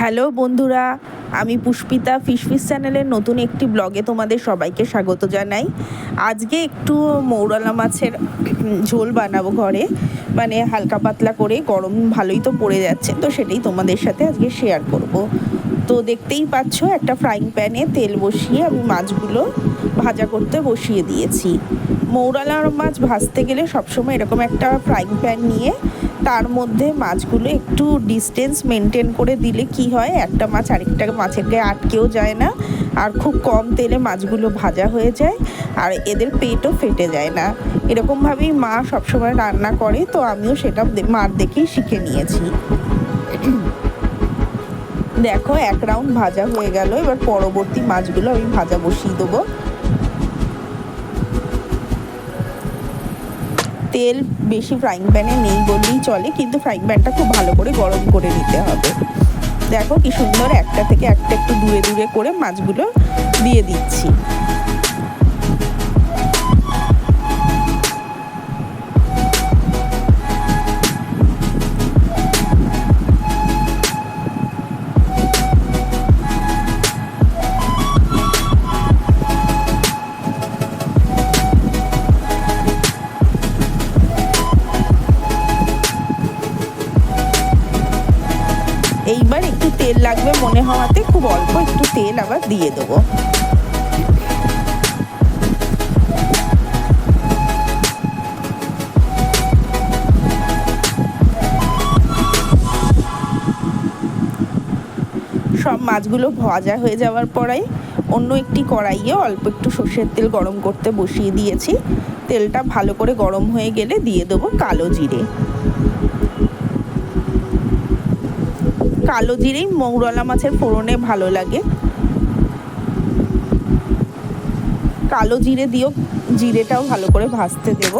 Hello বন্ধুরা, আমি Pushpita fish চ্যানেলের নতুন একটি ব্লগে তোমাদের সবাইকে স্বাগত জানাই। আজকে একটু মৌরালা মাছের ঝোল বানাবো ঘরে। মানে হালকা পাতলা করে, গরম ভালোই তো পড়ে যাচ্ছে, তো সেটাই তোমাদের সাথে আজকে শেয়ার করব। তো দেখতেই পাচ্ছ, একটা ফ্রাইং প্যানে তেল বসিয়ে আমি মাছগুলো ভাজা করতে বসিয়ে দিয়েছি। মৌরালার মাছ ভাজতে গেলে সবসময় এরকম একটা ফ্রাইং প্যান নিয়ে তার মধ্যে মাছগুলো একটু ডিস্টেন্স মেনটেন করে দিলে কি হয়? একটা মাছ আরেকটা মাছের গায়ে আটকেও যায় না। আর খুব কম তেলে মাছগুলো ভাজা হয়ে যায় আর এদের পেটও ফেটে যায় না। এরকমভাবেই মা সবসময় রান্না করে, তো আমিও সেটা মার দেখেই শিখে নিয়েছি। দেখো, এক রাউন্ড ভাজা হয়ে গেল। এবার পরবর্তী মাছগুলো আমি ভাজা বসিয়ে দেবো। তেল বেশি ফ্রাইং প্যানে নেই বললেই চলে, কিন্তু ফ্রাইং প্যানটা খুব ভালো করে গরম করে নিতে হবে। দেখো কি সুন্দর একটা থেকে একটা একটু দূরে দূরে করে মাছগুলো দিয়ে দিচ্ছি। এইবার একটু তেল লাগবে মনে হওয়াতে, খুব অল্প একটু তেল আবার দিয়ে দেবো। সব মাছগুলো ভাজা হয়ে যাওয়ার পরে অন্য একটি কড়াইয়ে অল্প একটু সর্ষের তেল গরম করতে বসিয়ে দিয়েছি। তেলটা ভালো করে গরম হয়ে গেলে দিয়ে দেবো কালো জিরে। কালো জিরেই মৌরলা মাছের ফোড়নে ভালো লাগে। কালো জিরে দিয়েও জিরেটাও ভালো করে ভাজতে দেব।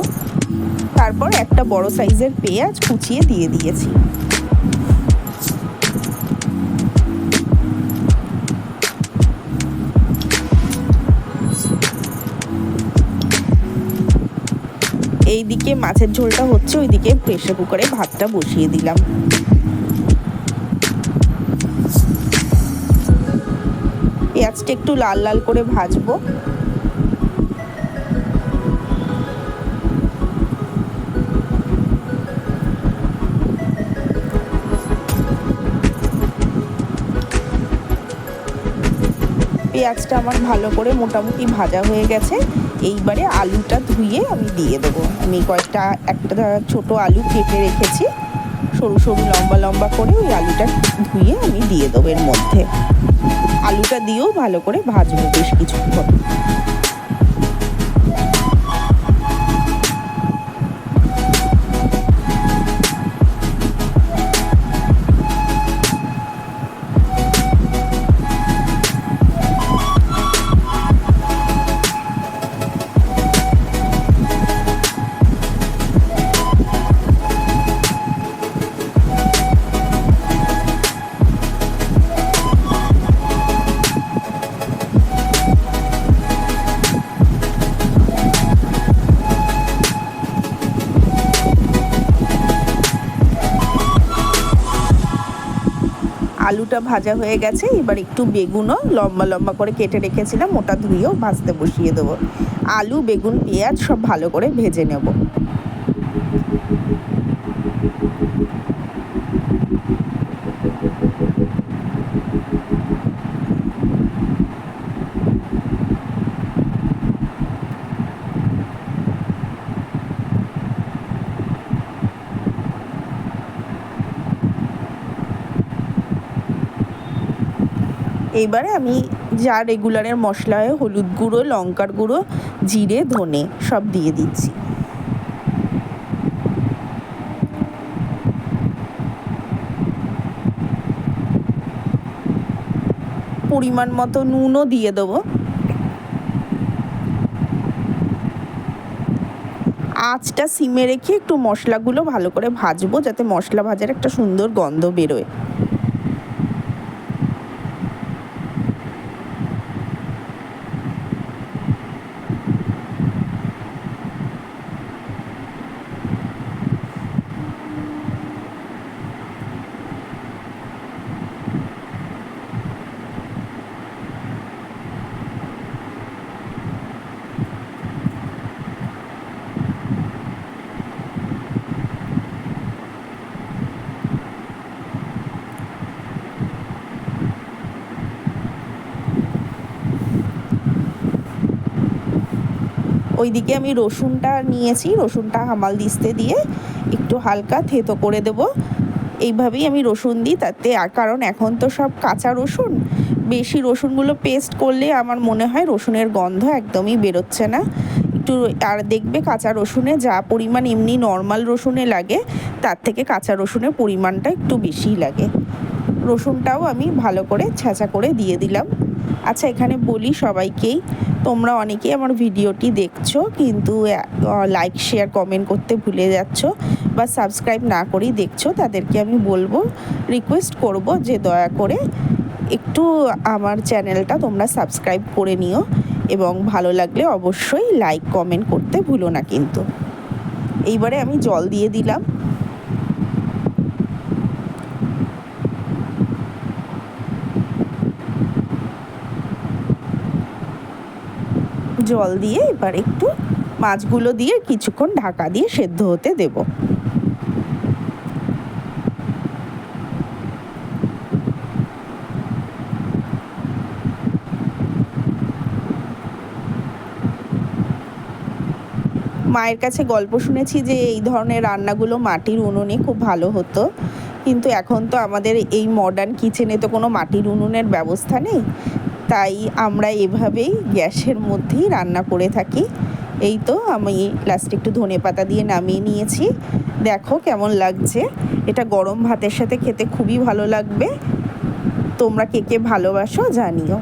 তারপর একটা বড় সাইজের পেঁয়াজ কুচিয়ে দিয়ে দিয়েছি। এইদিকে মাছের ঝোলটা হচ্ছে, ওইদিকে প্রেশার কুকারে ভাতটা বসিয়ে দিলাম। পেঁয়াজটা একটু লাল লাল করে ভাজবো। পেঁয়াজটা আমার ভালো করে মোটামুটি ভাজা হয়ে গেছে। এইবারে আলুটা ধুয়ে আমি দিয়ে দেবো। আমি কয়েকটা, একটা ছোট আলু কেটে রেখেছি। সরু সরু লম্বা লম্বা করে ওই আলুটা ধুয়ে আমি দিয়ে দেবো এর মধ্যে। আলুটা দিয়েও ভালো করে ভাজবো বেশ কিছুক্ষণ আলুটা ভাজা হয়ে গেছে, এবার একটু বেগুনও লম্বা লম্বা করে কেটে রেখেছিলাম, ওটা ধুয়েও ভাজতে বসিয়ে দেবো। আলু, বেগুন, পেঁয়াজ সব ভালো করে ভেজে নেব। এইবারে আমি যা রেগুলারের মশলা হয় হলুদ গুঁড়ো, লঙ্কার গুঁড়ো, জিরে, ধনে সব দিয়ে দিচ্ছি। পরিমাণ মতো নুনও দিয়ে দেবো। আঁচটা সিমে রেখে একটু মশলাগুলো ভালো করে ভাজবো, যাতে মশলা ভাজার একটা সুন্দর গন্ধ বেরোয়। ওইদিকে আমি রসুনটা নিয়েছি, রসুনটা হামাল দিস্তে দিয়ে একটু হালকা থেতো করে দেব। এইভাবেই আমি রসুন দিই, তাতে কারণ এখন তো সব কাঁচা রসুন। বেশি রসুনগুলো পেস্ট করলে আমার মনে হয় রসুনের গন্ধ একদমই বেরোচ্ছে না। একটু আর দেখবে কাঁচা রসুনে যা পরিমাণ এমনি নর্মাল রসুনে লাগে, তার থেকে কাঁচা রসুনের পরিমাণটা একটু বেশিই লাগে। রসুনটাও আমি ভালো করে ছেঁচা করে দিয়ে দিলাম। আচ্ছা এখানে বলি সবাইকেই তোমরা অনেকেই আমার ভিডিওটি দেখছ, কিন্তু লাইক শেয়ার কমেন্ট করতে ভুলে যাচ্ছ বা সাবস্ক্রাইব না করেই দেখছ, তাদেরকে আমি বলব রিকোয়েস্ট করব যে দয়া করে একটু আমার চ্যানেলটা তোমরা সাবস্ক্রাইব করে নিও এবং ভালো লাগলে অবশ্যই লাইক কমেন্ট করতে ভুলো না কিন্তু। এইবারে আমি জল দিয়ে দিলাম। জল দিয়ে এবার একটু মাছগুলো দিয়ে কিছুক্ষণ ঢাকা দিয়ে সেদ্ধ হতে দেব। মায়ের কাছে গল্প শুনেছি যে এই ধরনের রান্নাগুলো মাটির উনুনে খুব ভালো হতো। কিন্তু এখন তো আমাদের এই মডার্ন কিচেনে তো কোনো মাটির উনুনের ব্যবস্থা নেই। তাই আমরা এভাবেই গ্যাসের মধ্যেই রান্না করে থাকি। এই তো আমি লাস্টে একটু ধনে পাতা দিয়ে নামিয়ে নিয়েছি। দেখো কেমন লাগছে। এটা গরম ভাতের সাথে খেতে খুবই ভালো লাগবে। তোমরা কে কে ভালোবাসো জানিও।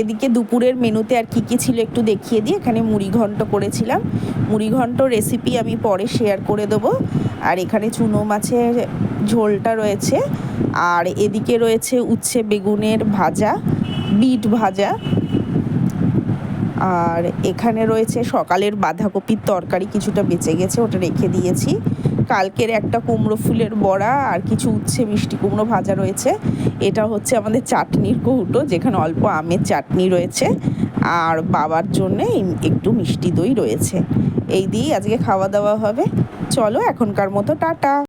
এদিকে দুপুরের মেনুতে আর কি কি ছিল একটু দেখিয়ে দিই। এখানে মুড়ি ঘন্ট করেছিলাম। মুড়ি ঘন্ট রেসিপি আমি পরে শেয়ার করে দেবো। আর এখানে চুনো মাছের ঝোলটা রয়েছে। আর এদিকে রয়েছে উচ্ছে বেগুনের ভাজা, বিট ভাজা। আর এখানে রয়েছে সকালের বাঁধাকপির তরকারি, কিছুটা বেঁচে গেছে, ওটা রেখে দিয়েছি। কালকের একটা কুমড়ো ফুলের বড়া আর কিছু উচ্ছে মিষ্টি কুমড়ো ভাজা রয়েছে। এটা হচ্ছে আমাদের চাটনির কৌটো, যেখানে অল্প আমের চাটনি রয়েছে আর বাবার জন্য একটু মিষ্টি দই রয়েছে। এই দিয়েই আজকে খাওয়া দাওয়া হবে। চলো এখনকার মতো, টাটা!